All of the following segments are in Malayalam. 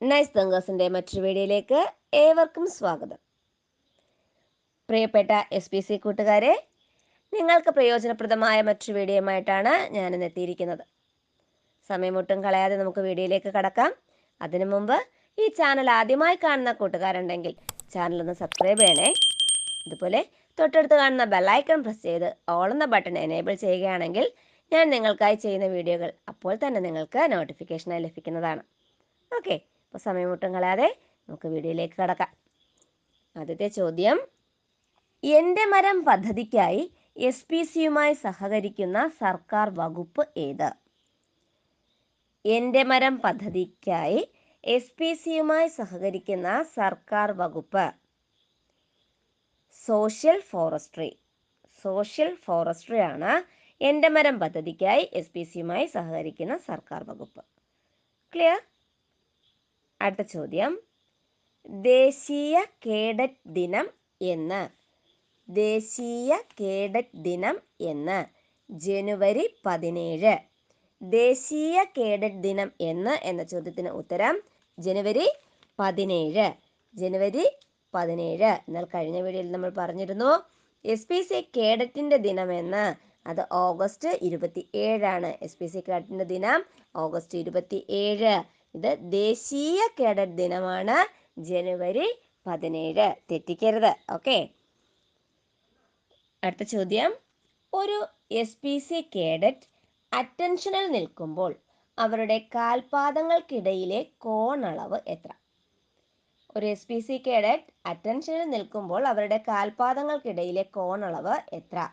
നൈസ് തങ്കേഴ്സിന്റെ മറ്റൊരു വീഡിയോയിലേക്ക് ഏവർക്കും സ്വാഗതം. പ്രിയപ്പെട്ട എസ് പി സി കൂട്ടുകാരെ നിങ്ങൾക്ക് പ്രയോജനപ്രദമായ മറ്റൊരു വീഡിയോയുമായിട്ടാണ് ഞാൻ ഇന്ന് എത്തിയിരിക്കുന്നത്. സമയമൊട്ടും കളയാതെ നമുക്ക് വീഡിയോയിലേക്ക് കടക്കാം. അതിനു മുമ്പ് ഈ ചാനൽ ആദ്യമായി കാണുന്ന കൂട്ടുകാരുണ്ടെങ്കിൽ ചാനൽ ഒന്ന് സബ്സ്ക്രൈബ് ചെയ്യണേ. അതുപോലെ തൊട്ടടുത്ത് കാണുന്ന ബെല്ലൈക്കൺ പ്രസ് ചെയ്ത് ഓൾ എന്ന ബട്ടൺ എനേബിൾ ചെയ്യുകയാണെങ്കിൽ ഞാൻ നിങ്ങൾക്കായി ചെയ്യുന്ന വീഡിയോകൾ അപ്പോൾ തന്നെ നിങ്ങൾക്ക് നോട്ടിഫിക്കേഷനായി ലഭിക്കുന്നതാണ്. ഓക്കെ അപ്പോൾ സമയമൊട്ടും കളയാതെ നമുക്ക് വീഡിയോയിലേക്ക് കടക്കാം. ആദ്യത്തെ ചോദ്യം. എന്റെ മരം പദ്ധതിക്കായി എസ് പി സിയുമായി സഹകരിക്കുന്ന സർക്കാർ വകുപ്പ് ഏത്? എന്റെ മരം പദ്ധതിക്കായി എസ് പി സിയുമായി സഹകരിക്കുന്ന സർക്കാർ വകുപ്പ് സോഷ്യൽ ഫോറസ്ട്രി സോഷ്യൽ ഫോറസ്ട്രി ആണ് എന്റെ മരം പദ്ധതിക്കായി എസ് പി സിയുമായി സഹകരിക്കുന്ന സർക്കാർ വകുപ്പ്. ക്ലിയർ അടുത്ത ചോദ്യം. ദേശീയ കേഡറ്റ് ദിനം എന്ന്. ദേശീയ കേഡറ്റ് ദിനം എന്ന്. ജനുവരി പതിനേഴ്. ദേശീയ കേഡറ്റ് ദിനം എന്ന് എന്ന ചോദ്യത്തിന് ഉത്തരം ജനുവരി പതിനേഴ്. ജനുവരി പതിനേഴ്. എന്നാൽ കഴിഞ്ഞ വീഡിയോയിൽ നമ്മൾ പറഞ്ഞിരുന്നു എസ് പി സി കേഡറ്റിന്റെ ദിനമെന്ന് അത് ഓഗസ്റ്റ് ഇരുപത്തി ഏഴാണ് എസ് പി സി കേഡറ്റിന്റെ ദിനം ഓഗസ്റ്റ് ഇരുപത്തി ഏഴ് ഇത് ദേശീയ കേഡറ്റ് ദിനമാണ് ജനുവരി പതിനേഴ്. തെറ്റിക്കരുത്. ഓക്കെ. അടുത്ത ചോദ്യം. ഒരു എസ് പി സി കേഡറ്റ് അറ്റൻഷനിൽ നിൽക്കുമ്പോൾ അവരുടെ കാൽപാദങ്ങൾക്കിടയിലെ കോണളവ് എത്ര? ഒരു എസ് പി സി കേഡറ്റ് അറ്റൻഷനിൽ നിൽക്കുമ്പോൾ അവരുടെ കാൽപാദങ്ങൾക്കിടയിലെ കോണളവ് എത്ര?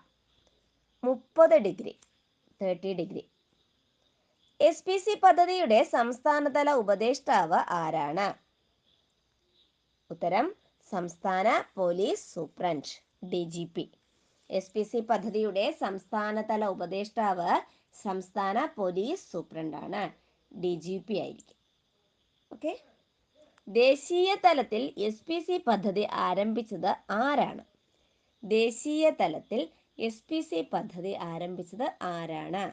മുപ്പത് degree thirty degree. S P C പദ്ധതിയുടെ സംസ്ഥാനതല ഉപദേഷ്ടാവ് ആരാണ്? ഉത്തരം സംസ്ഥാന police superintendent D G P. S P C പദ്ധതിയുടെ സംസ്ഥാനതല ഉപദേഷ്ടാവ് സംസ്ഥാന പോലീസ് സൂപ്രണ്ടാണ് ഡി ജി പി ആയിരിക്കും. ഓക്കെ? ദേശീയ തലത്തിൽ എസ് പി സി പദ്ധതി ആരംഭിച്ചത് ആരാണ്? ദേശീയ തലത്തിൽ എസ് പി സി പദ്ധതി ആരംഭിച്ചത് ആരാണ്?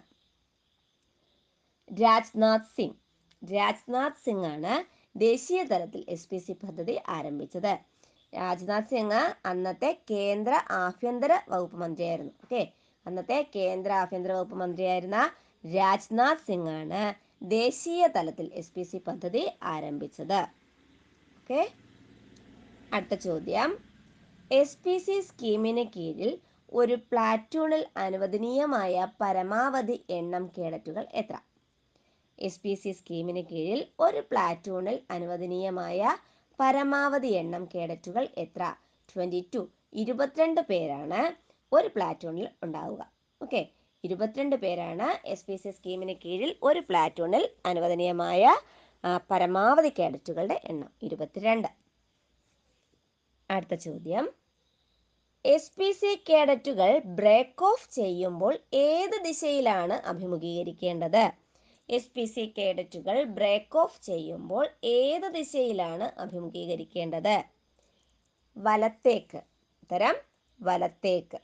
രാജ്നാഥ് സിംഗ്. രാജ്നാഥ് സിംഗ് ആണ് ദേശീയ തലത്തിൽ എസ് പി സി പദ്ധതി ആരംഭിച്ചത്. രാജ്നാഥ് സിംഗ് അന്നത്തെ കേന്ദ്ര ആഭ്യന്തര വകുപ്പ് മന്ത്രിയായിരുന്നു. ഓക്കെ? അന്നത്തെ കേന്ദ്ര ആഭ്യന്തര വകുപ്പ് മന്ത്രിയായിരുന്ന രാജ്നാഥ് സിംഗ് ആണ് ദേശീയ തലത്തിൽ എസ് പി സി പദ്ധതി ആരംഭിച്ചത്. ഓക്കെ? അടുത്ത ചോദ്യം. എസ് പി സി സ്കീമിന് കീഴിൽ ഒരു പ്ലാറ്റൂണിൽ അനുവദനീയമായ പരമാവധി എണ്ണം കേഡറ്റുകൾ എത്ര? എസ് പി സി സ്കീമിന് കീഴിൽ ഒരു പ്ലാറ്റൂണിൽ അനുവദനീയമായ പരമാവധി എണ്ണം കേഡറ്റുകൾ എത്ര? ട്വന്റി ടു ഇരുപത്തിരണ്ട് പേരാണ് ഒരു പ്ലാറ്റൂണിൽ ഉണ്ടാവുക. ഓക്കെ ഇരുപത്തിരണ്ട് പേരാണ് എസ് പി സി സ്കീമിന് കീഴിൽ ഒരു പ്ലാറ്റൂണിൽ അനുവദനീയമായ പരമാവധി കേഡറ്റുകളുടെ എണ്ണം. ഇരുപത്തിരണ്ട്. അടുത്ത ചോദ്യം. എസ് പി സി കേഡറ്റുകൾ ബ്രേക്ക് ഓഫ് ചെയ്യുമ്പോൾ ഏത് ദിശയിലാണ് അഭിമുഖീകരിക്കേണ്ടത്? എസ് പി സി കേഡറ്റുകൾ ബ്രേക്ക് ഓഫ് ചെയ്യുമ്പോൾ ഏത് ദിശയിലാണ് അഭിമുഖീകരിക്കേണ്ടത്? വലത്തേക്ക്. ഉത്തരം വലത്തേക്ക്.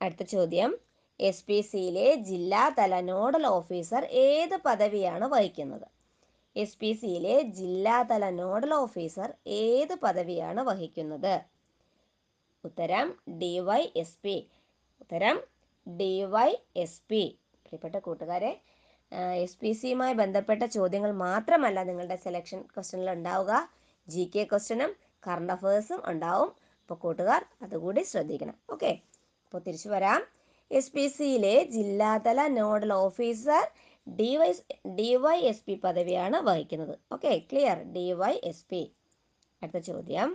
അടുത്ത ചോദ്യം. എസ് പി സിയിലെ ജില്ലാതല നോഡൽ ഓഫീസർ ഏത് പദവിയാണ് വഹിക്കുന്നത്? എസ് പി സിയിലെ ജില്ലാതല നോഡൽ ഓഫീസർ ഏത് പദവിയാണ് വഹിക്കുന്നത്? ഉത്തരം ഡി വൈ എസ് പി ഉത്തരം ഡി വൈ എസ് പി പ്രിയപ്പെട്ട കൂട്ടുകാരെ എസ് പി സിയുമായി ബന്ധപ്പെട്ട ചോദ്യങ്ങൾ മാത്രമല്ല നിങ്ങളുടെ സെലക്ഷൻ ക്വസ്റ്റനിൽ ഉണ്ടാവുക. ജി കെ ക്വസ്റ്റനും കറണ്ട് അഫേഴ്സും ഉണ്ടാവും. അപ്പോൾ കൂട്ടുകാർ അതുകൂടി ശ്രദ്ധിക്കണം. ഓക്കെ അപ്പോൾ തിരിച്ചു വരാം. എസ് പി സിയിലെ ജില്ലാതല nodal officer D Y D Y S P പദവിയാണ് വഹിക്കുന്നത്. Okay clear D Y S P അടുത്ത ചോദ്യം.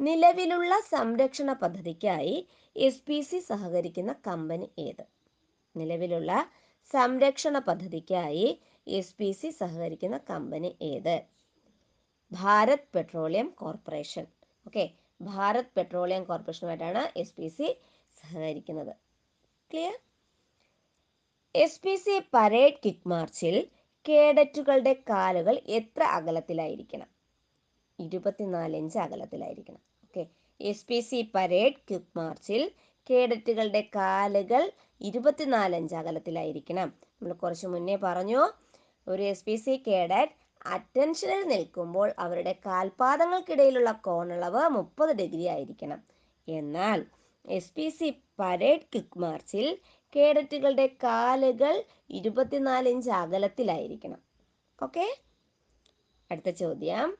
നിലവിലുള്ള സംരക്ഷണ പദ്ധതിക്കായി എസ് പി സി സഹകരിക്കുന്ന കമ്പനി ഏത്? നിലവിലുള്ള സംരക്ഷണ പദ്ധതിക്കായി എസ് പി സി സഹകരിക്കുന്ന കമ്പനി ഏത്? Bharat petroleum corporation. Okay Bharat petroleum കോർപ്പറേഷനുമായിട്ടാണ് S P C സഹകരിക്കുന്നത്. Clear? S P C parade quick മാർച്ചിൽ കേഡറ്റുകളുടെ കാലുകൾ എത്ര അകലത്തിലായിരിക്കണം? ഇരുപത്തിനാല് inch അകലത്തിലായിരിക്കണം. Okay S P C parade quick മാർച്ചിൽ കേഡറ്റുകളുടെ കാലുകൾ ഇരുപത്തിനാല് ഇഞ്ച് അകലത്തിലായിരിക്കണം. നമ്മൾ കുറച്ച് മുന്നേ പറഞ്ഞു ഒരു എസ് പി സി കേഡറ്റ് അറ്റൻഷനിൽ നിൽക്കുമ്പോൾ അവരുടെ കാൽപാദങ്ങൾക്കിടയിലുള്ള കോണളവ് മുപ്പത് ഡിഗ്രി ആയിരിക്കണം. എന്നാൽ S P C parade quick മാർച്ചിൽ കേഡറ്റുകളുടെ കാലുകൾ ഇരുപത്തിനാല് ഇഞ്ച് അകലത്തിലായിരിക്കണം. ഓക്കെ അടുത്ത ചോദ്യം.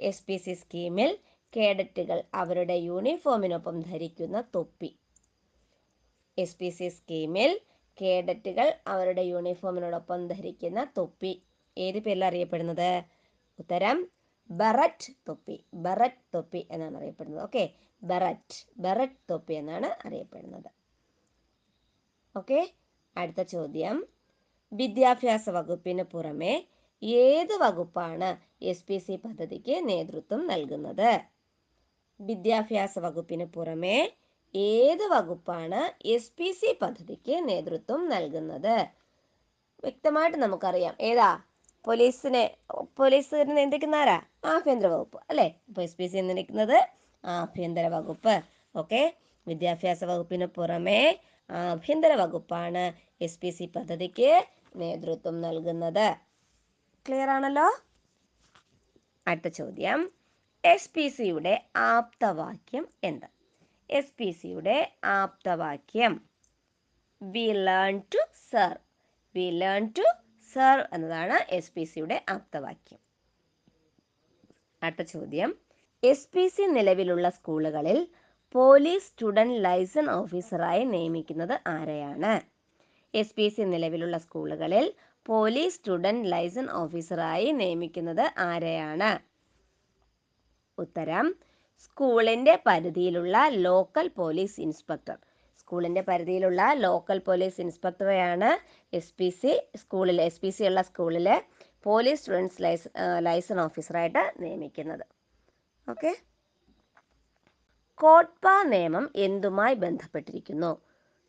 എസ് പി സി സ്കീമിൽ കേഡറ്റുകൾ അവരുടെ യൂണിഫോമിനൊപ്പം ധരിക്കുന്ന തൊപ്പി. എസ് പി സി സ്കീമിൽ കേഡറ്റുകൾ അവരുടെ യൂണിഫോമിനോടൊപ്പം ധരിക്കുന്ന തൊപ്പി. ഏത് പേരിൽ അറിയപ്പെടുന്നത്? ഉത്തരം ബററ്റ് തൊപ്പി. ബററ്റ് തൊപ്പി എന്നാണ് അറിയപ്പെടുന്നത്. ഓക്കെ. ബററ്റ്. ബററ്റ് തൊപ്പി എന്നാണ് അറിയപ്പെടുന്നത്. ഓക്കെ. അടുത്ത ചോദ്യം. വിദ്യാഭ്യാസ വകുപ്പിന് പുറമെ ഏത് വകുപ്പാണ് എസ് പി സി പദ്ധതിക്ക് നേതൃത്വം നൽകുന്നത്? വിദ്യാഭ്യാസ വകുപ്പിന് പുറമെ ഏത് വകുപ്പാണ് എസ് പി സി പദ്ധതിക്ക് നേതൃത്വം നൽകുന്നത്? വ്യക്തമായിട്ട് നമുക്കറിയാം. ഏതാ? പോലീസിനെ പോലീസിനെ നിയന്ത്രിക്കുന്ന ആരാ? ആഭ്യന്തര വകുപ്പ് അല്ലേ? അപ്പോൾ എസ് പി സി നിയന്ത്രിക്കുന്നത് ആഭ്യന്തര വകുപ്പ്. ഓക്കെ? വിദ്യാഭ്യാസ വകുപ്പിന് പുറമെ ആഭ്യന്തര വകുപ്പാണ് എസ് പി സി പദ്ധതിക്ക് നേതൃത്വം നൽകുന്നത്. ക്ലിയർ ആണല്ലോ? അടുത്ത ചോദ്യം. എസ് പി സിയുടെ ആപ്തവാക്യം എന്ത്? എസ് പി സിയുടെ ആപ്തവാക്യം we learn to serve we learn to serve എന്നതാണ് എസ് പി സിയുടെ ആപ്തവാക്യം. അടുത്ത ചോദ്യം. എസ് പി സി നിലവിലുള്ള സ്കൂളുകളിൽ പോലീസ് സ്റ്റുഡന്റ് ലൈസൺ ഓഫീസറായി നിയമിക്കുന്നത് ആരെയാണ്? എസ് പി സി നിലവിലുള്ള സ്കൂളുകളിൽ പോലീസ് സ്റ്റുഡന്റ് ലൈസൺ ഓഫീസറായി നിയമിക്കുന്നത് ആരെയാണ്? ഉത്തരം സ്കൂളിന്റെ പരിധിയിലുള്ള ലോക്കൽ പോലീസ് ഇൻസ്പെക്ടർ സ്കൂളിന്റെ പരിധിയിലുള്ള ലോക്കൽ പോലീസ് ഇൻസ്പെക്ടറെയാണ് എസ് പി സി സ്കൂളിൽ എസ് പി സി ഉള്ള സ്കൂളിലെ പോലീസ് സ്റ്റുഡൻസ് ലൈസ് ലൈസൺ ഓഫീസറായിട്ട് നിയമിക്കുന്നത്. ഓക്കെ കോട്ട്പ നിയമം എന്തുമായി ബന്ധപ്പെട്ടിരിക്കുന്നു?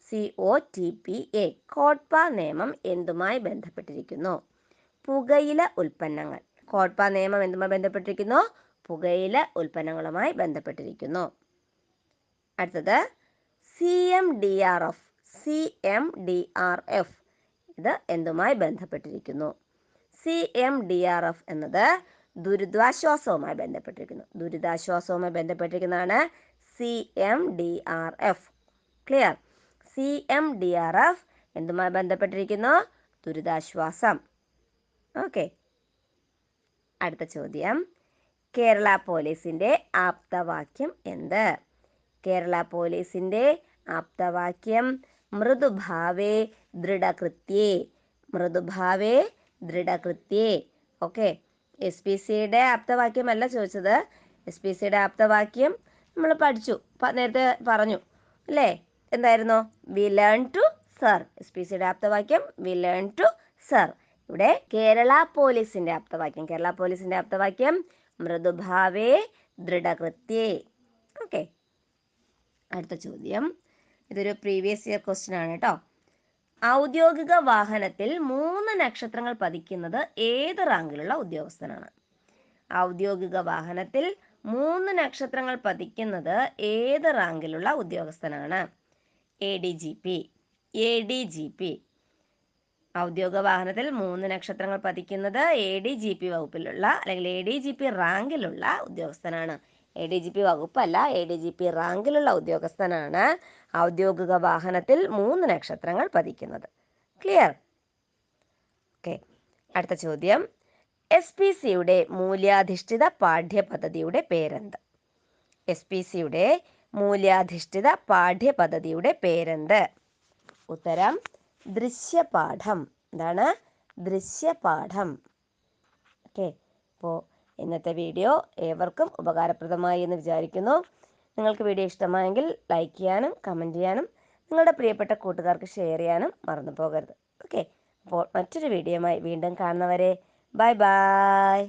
C O T P A COTPA നിയമം എന്തുമായി ബന്ധപ്പെട്ടിരിക്കുന്നു? പുകയില ഉൽപ്പന്നങ്ങൾ. കോട്ട്പ നിയമം എന്തുമായി ബന്ധപ്പെട്ടിരിക്കുന്നു? പുകയില ഉൽപ്പന്നങ്ങളുമായി ബന്ധപ്പെട്ടിരിക്കുന്നു. അടുത്തത് C M D R F C M D R F ഇത് എന്തുമായി ബന്ധപ്പെട്ടിരിക്കുന്നു? C M D R F എന്നത് ദുരിതാശ്വാസവുമായി ബന്ധപ്പെട്ടിരിക്കുന്നു. ദുരിതാശ്വാസവുമായി ബന്ധപ്പെട്ടിരിക്കുന്നതാണ് C M D R F clear C M D R F എന്തുമായി ബന്ധപ്പെട്ടിരിക്കുന്നു? ദുരിതാശ്വാസം. ഓക്കെ അടുത്ത ചോദ്യം. കേരള പോലീസിന്റെ ആപ്തവാക്യം എന്ത്? കേരള പോലീസിന്റെ ആപ്തവാക്യം മൃദുഭാവേ ദൃഢകൃത്യേ മൃദുഭാവേ ദൃഢകൃത്യേ. ഓക്കെ. എസ് പി സിയുടെ ആപ്തവാക്യമല്ല ചോദിച്ചത്. എസ് പി സിയുടെ ആപ്തവാക്യം നമ്മൾ പഠിച്ചു നേരത്തെ പറഞ്ഞു അല്ലേ? എന്തായിരുന്നു? We learn to serve S P സിയുടെ ആപ്തവാക്യം വി ലേൺ ടു സർ ഇവിടെ കേരള പോലീസിന്റെ ആപ്തവാക്യം കേരള പോലീസിന്റെ ആപ്തവാക്യം മൃദുഭാവേ ദൃഢകൃത്യേ. ഓക്കെ അടുത്ത ചോദ്യം. ഇതൊരു പ്രീവിയസ് ഇയർ ക്വസ്റ്റ്യൻ ആണ് കേട്ടോ. ഔദ്യോഗിക വാഹനത്തിൽ മൂന്ന് നക്ഷത്രങ്ങൾ പതിക്കുന്നത് ഏത് റാങ്കിലുള്ള ഉദ്യോഗസ്ഥനാണ്? ഔദ്യോഗിക വാഹനത്തിൽ മൂന്ന് നക്ഷത്രങ്ങൾ പതിക്കുന്നത് ഏത് റാങ്കിലുള്ള ഉദ്യോഗസ്ഥനാണ്? A D G P A D G P ഔദ്യോഗിക വാഹനത്തിൽ മൂന്ന് നക്ഷത്രങ്ങൾ പതിക്കുന്നത് എ ഡി ജി പി വകുപ്പിലുള്ള അല്ലെങ്കിൽ എ ഡി ജി പി റാങ്കിലുള്ള ഉദ്യോഗസ്ഥനാണ്. എ ഡി ജി പി വകുപ്പല്ല എ ഡി ജി പി റാങ്കിലുള്ള ഉദ്യോഗസ്ഥനാണ് ഔദ്യോഗിക വാഹനത്തിൽ മൂന്ന് നക്ഷത്രങ്ങൾ പതിക്കുന്നത്. ക്ലിയർ ഓക്കെ അടുത്ത ചോദ്യം. എസ് പി സിയുടെ മൂല്യാധിഷ്ഠിത പാഠ്യപദ്ധതിയുടെ പേരെന്ത്? എസ് പി സിയുടെ മൂല്യാധിഷ്ഠിത പാഠ്യപദ്ധതിയുടെ പേരെന്ത്? ഉത്തരം ദൃശ്യപാഠം. എന്താണ്? ദൃശ്യപാഠം. ഓക്കെ. അപ്പോൾ ഇന്നത്തെ വീഡിയോ ഏവർക്കും ഉപകാരപ്രദമായി എന്ന് വിചാരിക്കുന്നു. നിങ്ങൾക്ക് വീഡിയോ ഇഷ്ടമായെങ്കിൽ ലൈക്ക് ചെയ്യാനും കമന്റ് ചെയ്യാനും നിങ്ങളുടെ പ്രിയപ്പെട്ട കൂട്ടുകാർക്ക് ഷെയർ ചെയ്യാനും മറന്നു പോകരുത്. ഓക്കെ. അപ്പോൾ മറ്റൊരു വീഡിയോയുമായി വീണ്ടും കാണുന്നവരെ ബൈ ബൈ